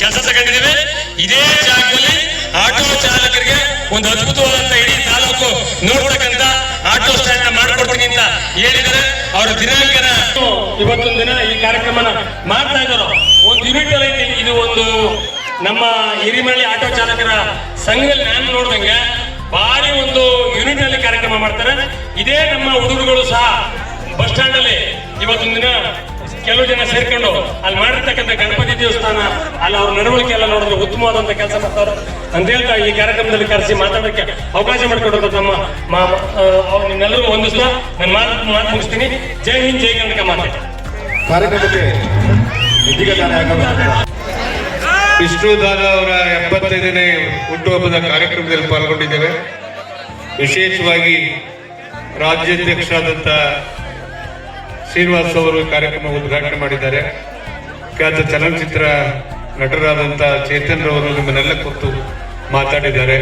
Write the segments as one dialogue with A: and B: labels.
A: ಕೆಲಸ ತಗೊಂಡಿದ್ದೇವೆ ಇದೇ ಜಾಗದಲ್ಲಿ ಆಟೋ ಚಾಲಕರಿಗೆ ಒಂದು ಅದ್ಭುತವಾದಂತ ಇಡೀ ತಾಲೂಕು ನೋಡ್ತಕ್ಕಂತ ಆಟೋ ಸ್ಟ್ಯಾಂಡ್ ಮಾಡ್ಕೊಡ್ತೀನಿ ಅಂತ ಹೇಳಿದರೆ ಅವರ ದಿನಾಂಕನ ಇವತ್ತೊಂದು ದಿನ ಈ ಕಾರ್ಯಕ್ರಮನ ಮಾಡ್ತಾ ಇದ್ದಾರೆ. ಒಂದು ಯೂನಿಟ್ ಐತಿ ಇದು ಒಂದು ನಮ್ಮ ಹಿರಿಮಳ್ಳಿ ಆಟೋ ಚಾಲಕರ ಸಂಘದಲ್ಲಿ ನಾನು ನೋಡ್ದಂಗೆ ಭಾರಿ ಒಂದು ಯೂನಿಟ್ ಅಲ್ಲಿ ಕಾರ್ಯಕ್ರಮ ಮಾಡ್ತಾರೆ. ಇದೇ ನಮ್ಮ ಹುಡುಗರುಗಳು ಸಹ ಬಸ್ ಸ್ಟ್ಯಾಂಡ್ ಅಲ್ಲಿ ಇವತ್ತೊಂದು ದಿನ ಕೆಲವು ಜನ ಸೇರ್ಕೊಂಡು ಅಲ್ಲಿ ಮಾಡಿರ್ತಕ್ಕಂಥ ಗಣಪತಿ ದೇವಸ್ಥಾನ, ಅಲ್ಲಿ ಅವ್ರ ನಡವಳಿಕೆ ಎಲ್ಲ ನೋಡಿದ್ರೆ ಉತ್ತಮವಾದಂತ ಕೆಲಸ ಮಾಡ್ತಾರೆ ಅಂತ ಹೇಳ್ತಾ ಈ ಕಾರ್ಯಕ್ರಮದಲ್ಲಿ ಕರೆಸಿ ಮಾತಾಡೋಕ್ಕೆ ಅವಕಾಶ ಮಾಡಿಕೊಡೋದು ತಮ್ಮ ಅವ್ರು ನನ್ನ ಹೊಂದಿಸ್ತಾ ನಾನು ಮಾತು ಮಾತು ಮುಗಿಸ್ತೀನಿ. ಜೈ ಹಿಂದ್, ಜೈ ಕನ್ನಡಕ ಮಾತೆ.
B: ಕಾರ್ಯಕ್ರಮಕ್ಕೆ
C: ವಿಷ್ಣು ದಾದ ಅವರ ಎಪ್ಪತ್ತೈದನೇ ಹುಟ್ಟುಹಬ್ಬದ ಕಾರ್ಯಕ್ರಮದಲ್ಲಿ ಪಾಲ್ಗೊಂಡಿದ್ದೇವೆ. ವಿಶೇಷವಾಗಿ ರಾಜ್ಯಾಧ್ಯಕ್ಷರಾದಂಥ ಶ್ರೀನಿವಾಸ್ ಅವರು ಕಾರ್ಯಕ್ರಮ ಉದ್ಘಾಟನೆ ಮಾಡಿದ್ದಾರೆ. ಖ್ಯಾತ ಚಲನಚಿತ್ರ ನಟರಾದಂಥ ಚೇತನ್ ರವರು ನಿಮ್ಮನ್ನೆಲ್ಲ ಕುರಿತು ಮಾತಾಡಿದ್ದಾರೆ.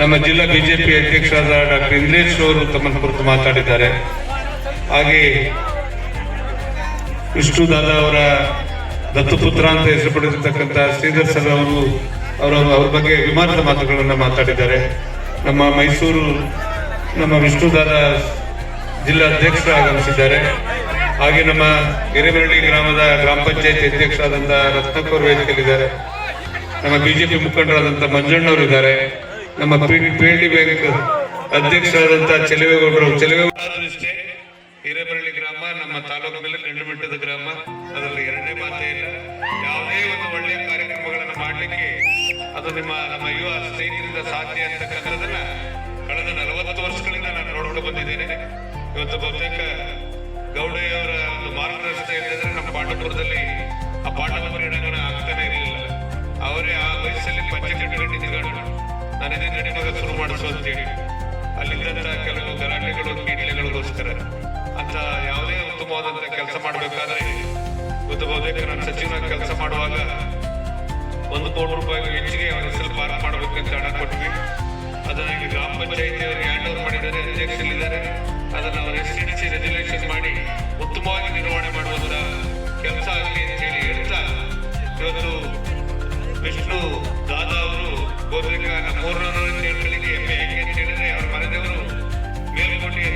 C: ನಮ್ಮ ಜಿಲ್ಲಾ ಬಿಜೆಪಿ ಅಧ್ಯಕ್ಷರಾದ ಡಾಕ್ಟರ್ ಇಂದ್ರೇಶ್ ಅವರು ತಮ್ಮನ್ನು ಕುರಿತು ಮಾತಾಡಿದ್ದಾರೆ. ಹಾಗೆ ವಿಷ್ಣು ದಾದಾ ಅವರ ದತ್ತುಪುತ್ರ ಅಂತ ಹೆಸರು ಪಡೆದಿರ್ತಕ್ಕಂಥ ಶ್ರೀಧರ್ ಸರ್ ಅವರು, ಅವರ ಅವ್ರ ಬಗ್ಗೆ ವಿಮಾನದ ಮಾತುಗಳನ್ನು ಮಾತಾಡಿದ್ದಾರೆ. ನಮ್ಮ ಮೈಸೂರು, ನಮ್ಮ ವಿಷ್ಣು ದಾದ ಜಿಲ್ಲಾ ಅಧ್ಯಕ್ಷರು ಆಗಮಿಸಿದ್ದಾರೆ ಹಾಗೆ ನಮ್ಮ ಹಿರೇಮರಳ್ಳಿ ಗ್ರಾಮದ ಗ್ರಾಮ ಪಂಚಾಯತ್ ಅಧ್ಯಕ್ಷರಾದಂಥ ರತ್ನಕೋರ್ ವೇದಿಕೆಯಲ್ಲಿದ್ದಾರೆ. ನಮ್ಮ ಬಿಜೆಪಿ ಮುಖಂಡರಾದಂಥ ಮಂಜಣ್ಣವರು ಇದ್ದಾರೆ ನಮ್ಮ ಪಿ ಬ್ಯಾಂಕ್ ಅಧ್ಯಕ್ಷರಾದಂಥ ಚೆಲುವೇಗೌಡರು ಹಿರೇಮರಳ್ಳಿ ಗ್ರಾಮ, ನಮ್ಮ ತಾಲೂಕಿನಲ್ಲಿ ಗಂಡು ಮಟ್ಟದ ಗ್ರಾಮ. ಅದರಲ್ಲಿ ಎರಡನೇ ಮಾತೇ ಇಲ್ಲ. ಯಾವುದೇ ಒಂದು ಒಳ್ಳೆಯ ಕಾರ್ಯಕ್ರಮಗಳನ್ನು ಮಾಡಲಿಕ್ಕೆ ಅದು ನಿಮ್ಮ ನಮ್ಮ ಯುವ ಸ್ನೇಹಿತರಿಂದ ಸಾಧ್ಯ ಅಂತಕ್ಕಂಥದ್ದನ್ನ ಕಳೆದ ನಲವತ್ತು ವರ್ಷಗಳಿಂದ ನಾನು ನೋಡ್ಕೊಂಡು ಬಂದಿದ್ದೇನೆ. ಇವತ್ತು ಬಹುತೇಕ ಗೌಡಯ್ಯವರ ಒಂದು ಮಾರ್ಗದರ್ಶನ ಇಲ್ಲದ್ರೆ ನಮ್ಮ ಪಾಂಡವಪುರದಲ್ಲಿ ಆ ಪಾಂಡವ ಕ್ರೀಡಾಂಗಣ ಆಗ್ತಾನೆ ಇರಲಿಲ್ಲ. ಅವರೇ ಆ ವಯಸ್ಸಲ್ಲಿ ಪಂಚ ಕಟ್ಟಿಕೊಂಡು ನಾನು ನನಗೆ ನಡಿಮಗ ಶುರು ಮಾಡಿಸು ಅಂತೇಳಿ. ಅಲ್ಲಿಂದ ಕೆಲವು ಗಲಾಟೆಗಳು ಕೀಟಲೆಗಳಿಗೋಸ್ಕರ ಅಂತ ಯಾವುದೇ ಉತ್ತಮವಾದಂತ ಕೆಲಸ ಮಾಡಬೇಕಾದ್ರೆ, ಇವತ್ತು ಬಹುತೇಕ ನನ್ನ ಸಚಿವನ ಕೆಲಸ ಮಾಡುವಾಗ ಒಂದು ಕೋಟಿ ರೂಪಾಯಿಗೂ ಹೆಚ್ಚಿಗೆ ಅವರ ಹೆಸರು ಪಾರ್ಕ್ ಅಂತ ಹಣ ಕೊಟ್ವಿ. ಅದನ್ನ ಗ್ರಾಮ ಪಂಚಾಯಿತಿ ಅವರಿಗೆ ಹ್ಯಾಂಡ್ ಓವರ್ ಮಾಡಿದ್ದಾರೆ, ಅಧ್ಯಕ್ಷರಿದ್ದಾರೆ. ಅದನ್ನ ಅವರು ರೆಸಲ್ಯೂಷನ್ ಮಾಡಿ ಉತ್ತಮವಾಗಿ ನಿರ್ವಹಣೆ ಮಾಡುವುದರ ಕೆಲಸ ಆಗಲಿ ಅಂತ ಹೇಳಿ ಹೇಳ್ತಾ, ಇವತ್ತು ವಿಷ್ಣು ದಾದಾ ಅವರು ನಮ್ಮ ಮೂರನೂರು ಹೆಮ್ಮೆ. ಯಾಕೆ ಅಂತ ಹೇಳಿದ್ರೆ, ಅವರ ಮನೆದೇವರು ಮೇಲ್ಕೋಟೆಯ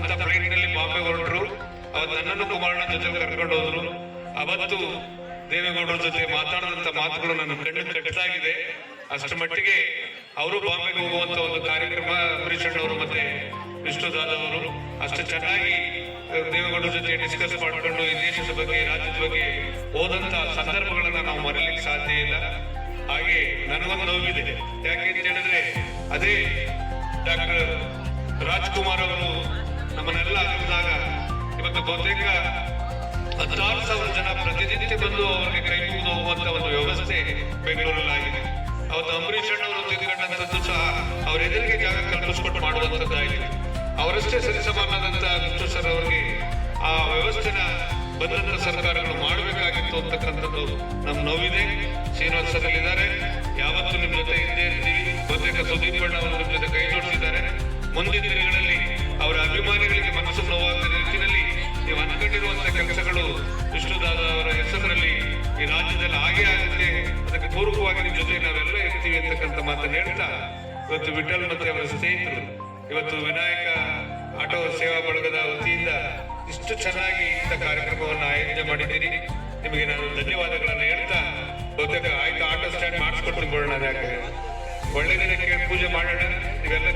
C: ಅಂತ ಪ್ಲೇನ್ನಲ್ಲಿ ಬಾಂಬೆ ಹೊರಟರು ಅವತ್ತು ನನ್ನನ್ನು ಕುಮಾರಣ್ಣ ಜೊತೆ ಕರ್ಕೊಂಡು ಹೋದ್ರು. ಅವತ್ತು ದೇವೇಗೌಡರ ಜೊತೆ ಮಾತಾಡಿದಂತ ಮಾತುಗಳು ನನ್ನ ಕಣ್ಣು ಕಟ್ಟಾಗಿದೆ ಅಷ್ಟರ ಮಟ್ಟಿಗೆ ಅವರು ಬಾಂಬೆಗೆ ಹೋಗುವಂತ ಒಂದು ಕಾರ್ಯಕ್ರಮ ಅಂಬರೀಷ್ ಅಣ್ಣವರು ಮತ್ತೆ ವಿಷ್ಣು ದಾದ್ ಅವರು ಅಷ್ಟು ಚೆನ್ನಾಗಿ ದೇವೇಗೌಡರ ಜೊತೆ ಡಿಸ್ಕಸ್ ಮಾಡಿಕೊಂಡು ಈ ದೇಶದ ಬಗ್ಗೆ, ರಾಜ್ಯದ ಬಗ್ಗೆ ಹೋದಂತ ಸಂದರ್ಭಗಳನ್ನ ನಾವು ಮರೀಲಿಕ್ಕೆ ಸಾಧ್ಯ ಇಲ್ಲ. ಹಾಗೆ ನನಗೊಂದು ನೋವಿದೆ ಯಾಕೆ ಅಂತ ಹೇಳಿದ್ರೆ ಅದೇ ಡಾಕ್ಟರ್ ರಾಜ್ಕುಮಾರ್ ಅವರು ನಮ್ಮನ್ನೆಲ್ಲ ಅಗಲಿದಾಗ ಇವತ್ತು ಬಹುತೇಕ ಹತ್ತಾರು ಸಾವಿರ ಜನ ಪ್ರತಿನಿತ್ಯ ಬಂದು ಅವರಿಗೆ ಕೈ ಮುಗಿದು ಹೋಗುವಂತ ಒಂದು ವ್ಯವಸ್ಥೆ ಬೆಂಗಳೂರಲ್ಲಾಗಿದೆ. ಅವತ್ತು ಅಂಬರೀಷ್ ಅಣ್ಣವರು ತಿಳ್ಕೊಂಡಂತದ್ದು ಸಹ ಅವರ ಎದುರಿಗೆ ಜಾಗ ಕಲ್ಪಿಸ್ಕೊಟ್ಟು ಮಾಡುವಂತದ್ದಾಗಿದೆ ಅವರಷ್ಟೇ ಸರಿಸಮಾನದಂತ ವಿಷ್ಣು ಸರ್ ಅವರಿಗೆ ಆ ವ್ಯವಸ್ಥೆನ ಬಂದಂತ ಸರ್ಕಾರಗಳು ಮಾಡಬೇಕಾಗಿತ್ತು ಅಂತಕ್ಕಂಥದ್ದು ನಮ್ಮ ನೋವಿದೆ. ಶ್ರೀನಿವಾಸ್ ಸರ್ ಇದ್ದಾರೆ ಯಾವತ್ತೂ ನಿಮ್ ಜೊತೆ ಇದ್ದೇ ಇರ್ತೀವಿ. ಬಹುತೇಕ ಸುದೀಪ್ ಅಣ್ಣ ಅವರು ನಿಮ್ ಜೊತೆ ಕೈ ಜೋಡಿಸಿದ್ದಾರೆ. ಮುಂದಿನ ದಿನಗಳಲ್ಲಿ ಅವರ ಅಭಿಮಾನಿಗಳಿಗೆ ಮನಸ್ಸು ರೀತಿಯಲ್ಲಿ ನೀವು ಅನ್ಕೊಂಡಿರುವಂತ ಕೆಲಸಗಳು ವಿಷ್ಣುದಾದ ಅವರ ಹೆಸರಲ್ಲಿ ಈ ರಾಜ್ಯದಲ್ಲಿ ಹಾಗೆ ಆಗುತ್ತೆ. ಅದಕ್ಕೆ ಪೂರ್ವಕವಾಗಿ ನಿಮ್ಮ ಜೊತೆ ನಾವೆಲ್ಲ ಇರ್ತೀವಿ ಅಂತಕ್ಕಂಥ ಮಾತನ್ನು ಹೇಳ್ತಾ ಇವತ್ತು ವಿಠಲ್ ಮತ್ತೆ ಅವರ ಸ್ನೇಹಿತರು, ಇವತ್ತು ವಿನಾಯಕ ಆಟೋ ಸೇವಾ ಬಳಗದ ವತಿಯಿಂದ ಇಷ್ಟು ಚೆನ್ನಾಗಿ ಇಂಥ ಕಾರ್ಯಕ್ರಮವನ್ನು ಆಯೋಜನೆ ಮಾಡಿದ್ದೀರಿ. ನಿಮಗೆ ನಾನು ಧನ್ಯವಾದಗಳನ್ನು ಹೇಳ್ತಾ ಬಹುತೇಕ ಆಯ್ತು, ಆಟೋ ಸ್ಟ್ಯಾಂಡ್ ಮಾಡಿಸ್ಕೊಟ್ಟು ಬರೋಣ ಯಾಕೆ ಒಳ್ಳೆ ದಿನಕ್ಕೆ ಪೂಜೆ ಮಾಡೋಣ, ನೀವೆಲ್ಲ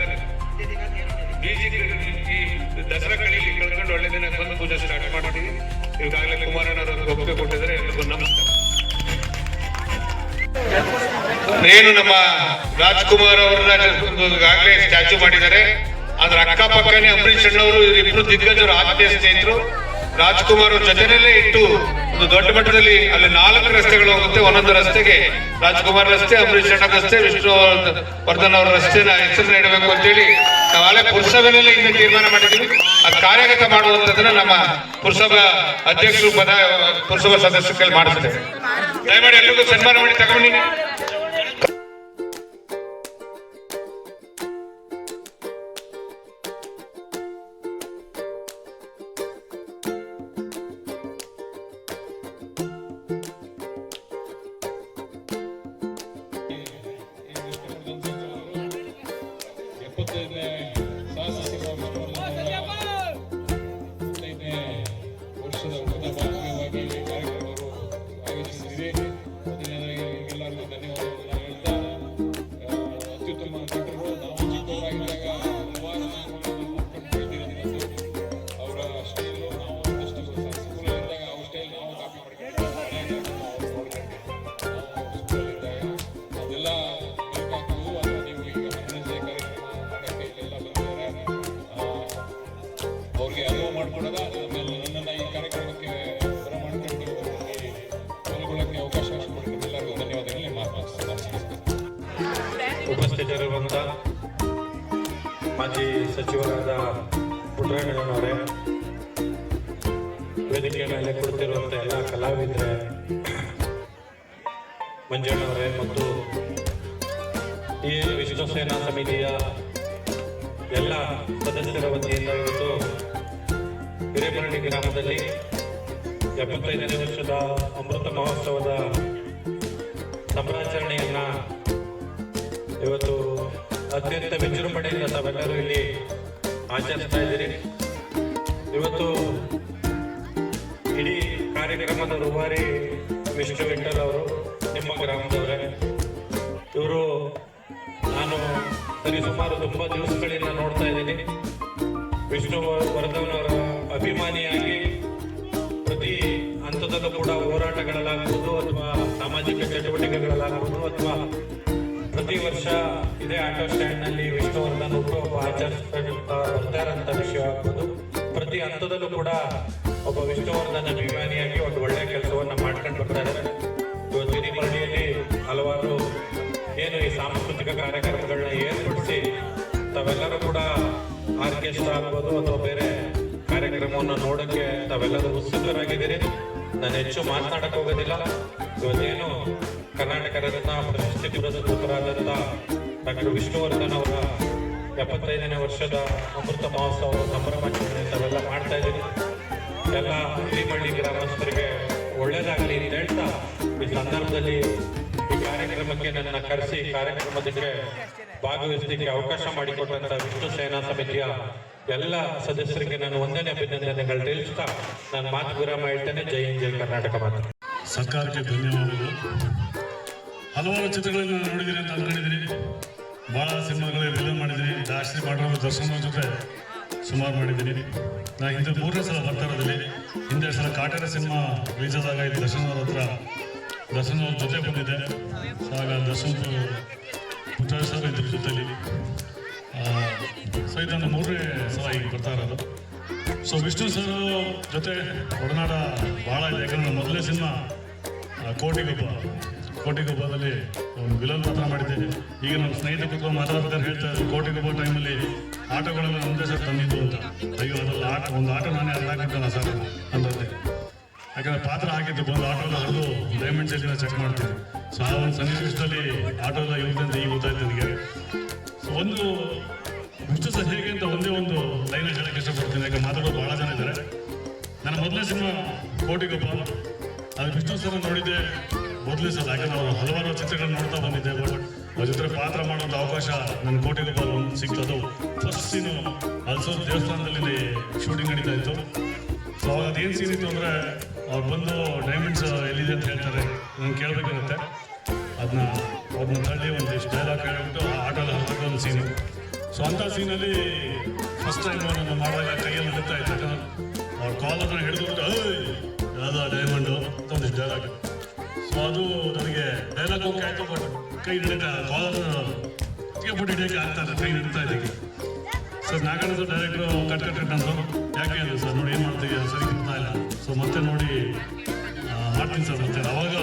C: ಈ ದಸರಾ ಕಳೀಲಿ ಕಳ್ಕೊಂಡು ಒಳ್ಳೆ ದಿನ ಬಂದು ಪೂಜೆ ಸ್ಟಾರ್ಟ್ ಮಾಡ್ತೀವಿ. ಈಗಾಗಲೇ ಕುಮಾರಣ್ಣವರು ಒಪ್ಪಿಗೆ ಕೊಟ್ಟಿದ್ದಾರೆ ಎಲ್ಲರಿಗೂ ನಮಸ್ಕಾರ. ಏನು ನಮ್ಮ ರಾಜ್ಕುಮಾರ್ ಅವರನ್ನ ಈಗಾಗಲೇ ಸ್ಟ್ಯಾಚು ಮಾಡಿದ್ದಾರೆ. ಅದ್ರ ಅಕ್ಕಪಕ್ಕನೇ ಅಂಬರೀಷ್ ಅಣ್ಣವರು ಇಬ್ಬರು ದಿಗ್ಗಜರು ಆತ್ಮೀಯ ಸ್ನೇಹಿತರು. ರಾಜ್ಕುಮಾರ್ ಅವ್ರ ಜೊತೆನಲ್ಲೇ ಇಟ್ಟು ಒಂದು ದೊಡ್ಡ ಮಟ್ಟದಲ್ಲಿ ಅಲ್ಲಿ ನಾಲ್ಕು ರಸ್ತೆಗಳು ಹೋಗುತ್ತೆ. ಒಂದೊಂದು ರಸ್ತೆಗೆ ರಾಜ್ಕುಮಾರ್ ರಸ್ತೆ, ಅಂಬರೀಷ್ ಅಣ್ಣ ರಸ್ತೆ, ವಿಷ್ಣು ವರ್ಧನ್ ಅವರ ರಸ್ತೆನ ಹೆಸರನ್ನ ಇಡಬೇಕು ಅಂತೇಳಿ ನಾವು ಅಲ್ಲೇ ಪುರಸಭೆನಲ್ಲೇ ಹಿಂದೆ ತೀರ್ಮಾನ ಮಾಡಿದ್ದೀವಿ. ಅದು ಕಾರ್ಯಗತ ಮಾಡುವಂತಂದ್ರೆ ನಮ್ಮ ಪುರಸಭಾ ಅಧ್ಯಕ್ಷರು ಪದ, ಪುರಸಭಾ ಸದಸ್ಯರ ಕೈಲಿ ಮಾಡಿಸ್ತೇವೆ ದಯಮಾಡಿ ಎಲ್ರಿಗೂ ಸನ್ಮಾನ ಮಾಡಿ ತಗೊಂಡಿ
D: ಪುಟ್ಟರಾಯಣ್ಣನವರೇ ವೇದಿಕೆ ಮೇಲೆ ಕುಳಿತಿರುವಂಥ ಎಲ್ಲ ಕಲಾವಿದರೆ, ಮಂಜಣ್ಣವರೇ ಮತ್ತು ಈ ವಿಷ್ಣು ಸೇನಾ ಸಮಿತಿಯ ಎಲ್ಲ ಸದಸ್ಯರ ವತಿಯಿಂದ ಇವತ್ತು ಹಿರೇಮರಣಿ ಗ್ರಾಮದಲ್ಲಿ ಎಪ್ಪತ್ತೈದನೇ ವರ್ಷದ ಅಮೃತ ಮಹೋತ್ಸವದ ಸಂಭ್ರಾಚರಣೆಯನ್ನ ಇವತ್ತು ಅತ್ಯಂತ ವಿಜೃಂಭಣೆಯಿಂದ ತಾವೆಲ್ಲರೂ ಇಲ್ಲಿ ಆಚರಿಸ್ತಾ ಇದ್ದೀರಿ. ಇವತ್ತು ಇಡೀ ಕಾರ್ಯಕ್ರಮದ ರೂವಾರಿ ವಿಷ್ಣು ವಿಠಲ್ ಅವರು, ನಿಮ್ಮ ಗ್ರಾಮದವರೇ. ಇವರು ನಾನು ಸರಿಸುಮಾರು ತುಂಬಾ ದಿವಸಗಳಿಂದ ನೋಡ್ತಾ ಇದ್ದೀನಿ. ವಿಷ್ಣು ವರದವನವರ ಅಭಿಮಾನಿಯಾಗಿ ಪ್ರತಿ ಹಂತದಲ್ಲೂ ಕೂಡ ಹೋರಾಟಗಳಲ್ಲಾಗ್ಬೋದು ಅಥವಾ ಸಾಮಾಜಿಕ ಚಟುವಟಿಕೆಗಳಲ್ಲಾಗ್ಬೋದು ಅಥವಾ ಪ್ರತಿ ವರ್ಷ ಇದೇ ಆಟೋ ಸ್ಟ್ಯಾಂಡ್ನಲ್ಲಿ ವಿಷ್ಣುವರ್ಧನ್ ಹುಟ್ಟುಹಬ್ಬ ಆಚರಿಸ್ತಾ ಬರ್ತಾರಂತ ವಿಷಯ ಆಗ್ಬೋದು. ಪ್ರತಿ ಹಂತದಲ್ಲೂ ಕೂಡ ಒಬ್ಬ ವಿಷ್ಣುವರ್ಧನ್ ಅಭಿಮಾನಿಯಾಗಿ ಒಂದು ಒಳ್ಳೆಯ ಕೆಲಸವನ್ನ ಮಾಡ್ಕೊಂಡು ಬರ್ತಾರೆ. ಇವತ್ತು ಹಲವಾರು ಏನು ಈ ಸಾಂಸ್ಕೃತಿಕ ಕಾರ್ಯಕ್ರಮಗಳನ್ನ ಏರ್ಪಡಿಸಿ ತಾವೆಲ್ಲರೂ ಕೂಡ ಆರ್ಕೆಸ್ಟ್ರಾ ಆಗ್ಬೋದು ಅಥವಾ ಬೇರೆ ಕಾರ್ಯಕ್ರಮವನ್ನು ನೋಡೋಕ್ಕೆ ತಾವೆಲ್ಲರೂ ಉತ್ಸುಕರಾಗಿದ್ದೀರಿ. ನಾನು ಹೆಚ್ಚು ಮಾತನಾಡಕ್ಕೆ ಹೋಗೋದಿಲ್ಲ. ಇವತ್ತೇನು ಕರ್ನಾಟಕ ರತ್ನ ಪ್ರಶಸ್ತಿ ಪುರಸ್ಕೃತರಾದಂಥ ಡಾಕ್ಟರ್ ವಿಷ್ಣುವರ್ಧನ್ ಅವರ ಎಪ್ಪತ್ತೈದನೇ ವರ್ಷದ ಅಮೃತ ಮಹೋತ್ಸವ ಸಂಭ್ರಮಾಚರಣೆ ತಾವೆಲ್ಲ ಮಾಡ್ತಾ ಇದ್ದೀನಿ. ಎಲ್ಲ ಹಿರಿಮಳ್ಳಿ ಗ್ರಾಮಸ್ಥರಿಗೆ ಒಳ್ಳೇದಾಗಲಿ ಅಂತ ಹೇಳ್ತಾ ಈ ಸಂದರ್ಭದಲ್ಲಿ ಈ ಕಾರ್ಯಕ್ರಮಕ್ಕೆ ನನ್ನ ಕರೆಸಿ ಕಾರ್ಯಕ್ರಮದಕ್ಕೆ ಭಾಗವಹಿಸಲಿಕ್ಕೆ ಅವಕಾಶ ಮಾಡಿಕೊಟ್ಟಂತ ವಿಷ್ಣು ಸೇನಾ ಸಮಿತಿಯ ಎಲ್ಲ ಸದಸ್ಯರಿಗೆ ನಾನು ಒಂದನೇ ಅಭಿನಂದನೆಗಳು ತಿಳಿಸ್ತಾ ನಾನು ಮಾತು ವಿರಾಮ ಹೇಳ್ತೇನೆ. ಜೈ ಹಿಂದ್, ಜೈ ಕರ್ನಾಟಕ ಮಾತು.
E: ಸರ್ಕಾರಕ್ಕೆ ಧನ್ಯವಾದಗಳು. ಹಲವಾರು ಚಿತ್ರಗಳನ್ನು ನಾನು ನೋಡಿದ್ದೀನಿ ಅಂತ ಅಂದ್ಕೊಂಡಿದ್ದೀನಿ. ಭಾಳ ಸಿನಿಮಾಗಳು ವಿಲನ್ ಮಾಡಿದ್ದೀನಿ. ದಾಶ್ರೀ ಮಾಡಿರೋ ದರ್ಶನ ಜೊತೆ ಸುಮಾರು ಮಾಡಿದ್ದೀನಿ. ನಾನು ಹಿಂದೆ ಮೂರನೇ ಸಲ ಬರ್ತಾ ಇರೋದಿಲ್ಲ ಹಿಂದೆ ಸಲ ಕಾಟರ ಸಿನಿಮಾ ರಿಲೀಸ್ ಆದಾಗ ದರ್ಶನ್ ಅವ್ರ ಹತ್ರ ದರ್ಶನ್ ಜೊತೆ ಬಂದಿದ್ದೆ. ಆಗ ದರ್ಶನ್ ಸರ್ ಇದ್ರ ಜೊತೆಲಿ. ಸೊ ಇದನ್ನು ಮೂರನೇ ಸಲ ಈಗ ಬರ್ತಾ ಇರೋದು. ಸೊ ವಿಷ್ಣು ಸರ್ ಜೊತೆ ಒಡನಾಡ ಭಾಳ ಇದೆ. ಯಾಕಂದ್ರೆ ಮೊದಲನೇ ಸಿನಿಮಾ ಕೋಟಿಗೊಬ್ಬ ಕೋಟಿಗೊಬ್ಬದಲ್ಲಿ ಒಂದು ವಿಲನ್ ಪಾತ್ರ ಮಾಡಿದ್ದೇನೆ. ಈಗ ನಮ್ಮ ಸ್ನೇಹಿತ ಕುತ್ಕೊಂಡು ಮಾತಾಡ್ತಾರೆ ಹೇಳ್ತಾ ಕೋಟಿಗೊಬ್ಬ ಟೈಮಲ್ಲಿ ಆಟೋಗಳೆಲ್ಲ ಒಂದೇ ಸರ್ ತಂದಿದ್ದು ಅಂತ. ಅಯ್ಯೋ ಅದರಲ್ಲಿ ಆಟ, ಒಂದು ಆಟೋ ನಾನೇ ಹಾಕಿದ್ದಲ್ಲ ಸರ್ ಅಂತಂದೆ ಯಾಕಂದರೆ ಪಾತ್ರ ಹಾಕಿದ್ದು ಒಂದು ಆಟೋನ ಹರಿದು ಡೈಮಂಡ್ ಸೆಲ್ಲಿನ ಚೆಕ್ ಮಾಡ್ತೀನಿ ಸೊ ಆ ಒಂದು ಸನ್ನಿವೇಶದಲ್ಲಿ ಆಟೋದ ಇರುತ್ತೆ ಈಗ ಗೊತ್ತಾಯ್ತು ನನಗೆ. ಸೊ ಒಂದು ಇಷ್ಟು ಸರ್ ಹೇಗೆ ಅಂತ ಒಂದೇ ಒಂದು ಲೈನ್ ಹೇಳಕ್ಕೆ ಇಷ್ಟಪಡ್ತೀನಿ. ಯಾಕೆ ಮಾತಾಡೋದು ಭಾಳ ಜನ ಇದ್ದಾರೆ. ನನ್ನ ಮೊದಲನೇ ಸಿನಿಮಾ ಕೋಟಿಗೊಬ್ಬ ಅದು ವಿಷ್ಣು ಸರ್ ನೋಡಿದ್ದೆ. ಮೊದಲೇ ಸಲ ಯಾಕಂದ್ರೆ ಅವರು ಹಲವಾರು ಚಿತ್ರಗಳನ್ನ ನೋಡ್ತಾ ಬಂದಿದ್ದೆ. ಬಟ್ ಅವ್ರ ಜೊತೆ ಪಾತ್ರ ಮಾಡೋದು ಅವಕಾಶ ನನ್ನ ರೂಪಾಯಿ ಒಂದು ಸಿಕ್ತದು ಫಸ್ಟ್ ಸೀನು ಅಲ್ಸೂರು ದೇವಸ್ಥಾನದಲ್ಲಿ ಶೂಟಿಂಗ್ ನಡೀತಾ ಇತ್ತು. ಸೊ ಅವಾಗ ಅದೇನು ಸೀನ್ ಇತ್ತು ಅಂದರೆ, ಅವ್ರು ಬಂದು ಡೈಮಂಡ್ಸ್ ಎಲ್ಲಿದೆ ಅಂತ ಹೇಳ್ತಾರೆ. ನಂಗೆ ಕೇಳಬೇಕಿರುತ್ತೆ ಅದನ್ನ ಅವ್ರನ್ನ ತಳ್ಳಿ ಒಂದಿಷ್ಟು ಡೈಲಾಗ್ ಹೇಳ್ಬಿಟ್ಟು ಆ ಹಾಕೋದು ಹಾಕೋ ಒಂದು ಸೀನು ಸೊ ಅಂಥ ಸೀನಲ್ಲಿ ಫಸ್ಟ್ ಟೈಮ್ ನಾನು ಮಾಡುವಾಗ ಕೈಯಲ್ಲಿ ನಡೀತಾ ಇತ್ತು ಅವ್ರ ಕಾಲ್ ಹತ್ರ ಹಿಡಿದು ದಾದಾ ಡೈಮಂಡು ಅಂತ ಡೈಲಾಗ್ ಸೊ ಅದು ನನಗೆ ಡೈಲಾಗ್ ಹೋಗಿ ಆಯ್ತು ಬಟ್ ಕೈ ಹಿಡಿದ ಕಾಲ್ ಬಿಟ್ಟು ಹಿಡಿಯೋಕೆ ಆಗ್ತಾ ಇದೆ ಕೈ ಹಿಡಿತಾ ಇದಕ್ಕೆ. ಸರ್ ನಾಗಣ್ಣ ಡೈರೆಕ್ಟ್ರು ಕಟ್ ಕಟ್ ಕಟ್ ಯಾಕೆ ಅಂದರು ಸರ್, ನೋಡಿ ಏನು ಮಾಡ್ತೀವಿ ಸರಿ ಇರ್ತಾ ಇಲ್ಲ. ಸೊ ಮತ್ತೆ ನೋಡಿ ಮಾಡ್ತೀನಿ ಸರ್ ಮತ್ತೆ ಅವಾಗ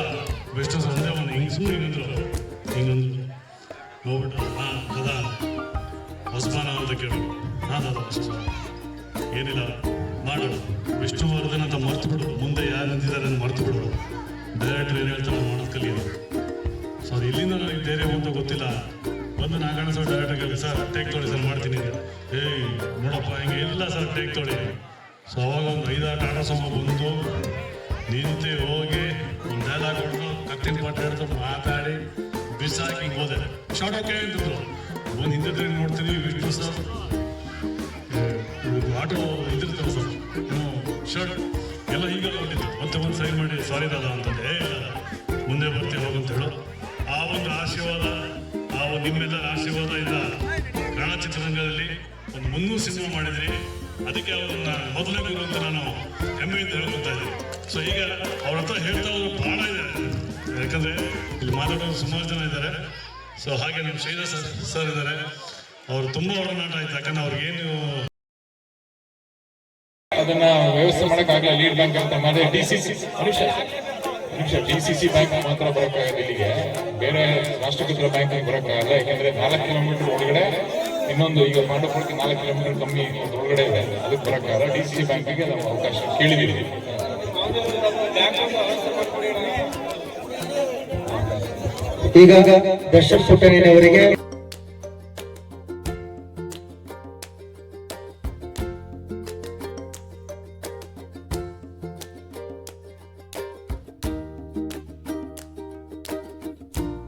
E: ಬೆಸ್ಟ್ ಸರ್ ಒಂದೇ ಒಂದು ಹಿಂಗೆ ಸುಮ್ಮನೆ ಹಿಂಗಂದ್ರು ಹಿಂಗಂದ್ರು ನೋಡ್ಬಿಟ್ಟು ಹಾಂ ಅದ ಹೊಸಮಾನ ಅಂತ ಕೇಳಿ ಹಾಂ ಅದ ಹೊಸಮಾನ ಏನಿಲ್ಲ ಮಾಡೋಣ ವಿಷ್ಣುವರ್ಧನ್ ಅಂತ ಮರ್ತು ಬಿಡು ಮುಂದೆ ಯಾರು ನಿಂತಿದ್ದಾರೆ ಅಂತ ಮರ್ತು ಬಿಡು ಡೈರೆಕ್ಟರ್ ಏನು ಹೇಳ್ತಾರೆ ಮಾಡೋದು ಕಲಿಯೋದು. ಸೊ ಅದು ಇಲ್ಲಿಂದ ನನಗೆ ಧೈರ್ಯ ಅಂತ ಗೊತ್ತಿಲ್ಲ. ಬಂದು ನಾಗಣ್ಣ ಸರ್ ಡೈರೆಕ್ಟರ್ ಆಗಿ ಸರ್ ಟೇಕ್ ತೊಳಿ ಸರ್, ಮಾಡ್ತೀನಿ. ಏಯ್, ನೋಡಪ್ಪ, ಹಿಂಗೆ ಇಲ್ಲ ಸರ್ ಟೇಕ್ ತೊಳಿ. ಸೊ ಅವಾಗ ಒಂದು ಐದಾರು ಟಾಟಾ ಸಮ ಬಂದು ನಿಂತು ಹೋಗಿ ಒಂದು ಡೈಲಾಗ್ ಹೊಡೆದು ಕತ್ತಿನ ಹಿಡಿದು ಮಾತಾಡಿ ಬಿಸಾಕಿ ಹೋದೆ. ಶಾರ್ಟ್ ಓಕೆ ಅಂತಿದ್ರು ಒಂದು ಹಿಂದೆ ನೋಡ್ತೀನಿ, ವಿಷ್ಣು ಸರ್. ಆಟೋ ಇದಿರ್ತಾರೆ ಸರ್ ಏನು ಶರ್ಟ್ ಎಲ್ಲ ಈಗ ಮತ್ತೆ ಒಂದು ಸೈನ್ ಮಾಡಿ ಸಾರಿ ದಾದ ಅಂತಂದೆ. ಇಲ್ಲ ಮುಂದೆ ಬರ್ತೀವಿ ಹೋಗಂತ ಹೇಳು. ಆ ಒಂದು ಆಶೀರ್ವಾದ, ಆ ಒಂದು ನಿಮ್ಮೆಲ್ಲರ ಆಶೀರ್ವಾದ ಇಂದ ಕನ್ನಡ ಚಿತ್ರರಂಗದಲ್ಲಿ ಒಂದು ಮುನ್ನೂರು ಸಿನಿಮಾ ಮಾಡಿದ್ರಿ. ಅದಕ್ಕೆ ಅವ್ರನ್ನ ಮೊದಲೇ ಗುರು ಅಂತ ನಾನು ಹೆಮ್ಮೆಯಿಂದ ಹೇಳ್ಕೊತಾ ಇದ್ದೀನಿ. ಸೊ ಈಗ ಅವ್ರ ಹತ್ರ ಹೇಳ್ತಾ ಹೋದ್ರು ಭಾಳ ಇದೆ. ಯಾಕಂದ್ರೆ ಇಲ್ಲಿ ಮಾತಾಡೋರು ಸುಮಾರು ಜನ ಇದ್ದಾರೆ. ಸೊ ಹಾಗೆ ನಮ್ಮ ಶೈಲ ಸರ್ ಸರ್ ಇದ್ದಾರೆ. ಅವರು ತುಂಬ ಒಡನಾಟ ಆಯ್ತು. ಯಾಕಂದ್ರೆ ಅವ್ರಿಗೇನು
F: ಅದನ್ನ ವ್ಯವಸ್ಥೆ ಮಾಡೋಕ್ಕಾಗಲ್ಲ ಲೀಡ್ ಬ್ಯಾಂಕ್ ಅಂತ ಮಾಡಿ ಡಿ ಸಿ ಸಿ ನಿಮಿಷ ಡಿ ಸಿ ಸಿ ಬ್ಯಾಂಕ್ ಮಾತ್ರ ಬರೋಕ್ಕಾಗಲ್ಲ ಇಲ್ಲಿಗೆ. ಬೇರೆ ರಾಷ್ಟ್ರೀಕೃತ ಬ್ಯಾಂಕ್ ಬರೋಕ್ಕಾಗಲ್ಲ. ಯಾಕಂದ್ರೆ ನಾಲ್ಕು ಕಿಲೋಮೀಟರ್ ಒಳಗಡೆ ಇನ್ನೊಂದು ಈಗ ಪಾಂಡವಪುರಕ್ಕೆ ನಾಲ್ಕು ಕಿಲೋಮೀಟರ್ ಕಮ್ಮಿ ಒಂದು ಒಳಗಡೆ ಇದೆ. ಅದಕ್ಕೆ ಬರೋಕ್ಕಾಗಲ್ಲ. ಡಿ ಸಿ ಸಿ ಬ್ಯಾಂಕಿಗೆ ನಾವು ಅವಕಾಶ ಕೇಳಿದ್ದೀವಿ.
G: ಈಗ ದರ್ಶನ್ ಪುಟ್ಟಣ್ಣನವರಿಗೆ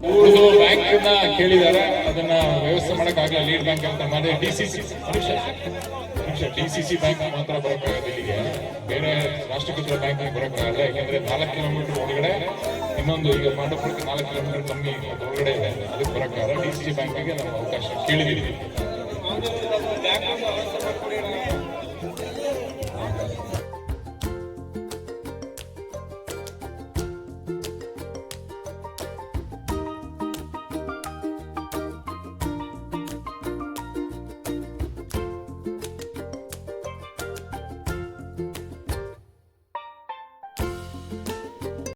F: ಮೂರು ಬ್ಯಾಂಕ್ ಕೇಳಿದ್ದಾರೆ. ಅದನ್ನ ವ್ಯವಸ್ಥೆ ಮಾಡಕ್ಕಾಗಲ್ಲ ಲೀಡ್ ಬ್ಯಾಂಕ್ ಅಂತ ಮಾಡಿ D C C D C C bank ಮಾತ್ರ ಬರೋಕ್ಕಾಗಲ್ಲ ಇಲ್ಲಿಗೆ. ಬೇರೆ ರಾಷ್ಟ್ರೀಕೃತ ಬ್ಯಾಂಕ್ ಬರೋಕ್ಕಾಗಲ್ಲ ಯಾಕಂದ್ರೆ ನಾಲ್ಕು ಕಿಲೋಮೀಟರ್ ಒಳಗಡೆ ಇನ್ನೊಂದು ಈಗ ಪಾಂಡವಪುರಕ್ಕೆ ನಾಲ್ಕು ಕಿಲೋಮೀಟರ್ ಕಮ್ಮಿ ಒಳಗಡೆ ಇದೆ. ಅದಕ್ಕೆ ಬರೋಕ್ಕಾಗಲ್ಲ ಡಿ ಸಿ ಸಿ ಬ್ಯಾಂಕಿಗೆ ನಾವು ಅವಕಾಶ ಕೇಳಿದ್ದೀವಿ.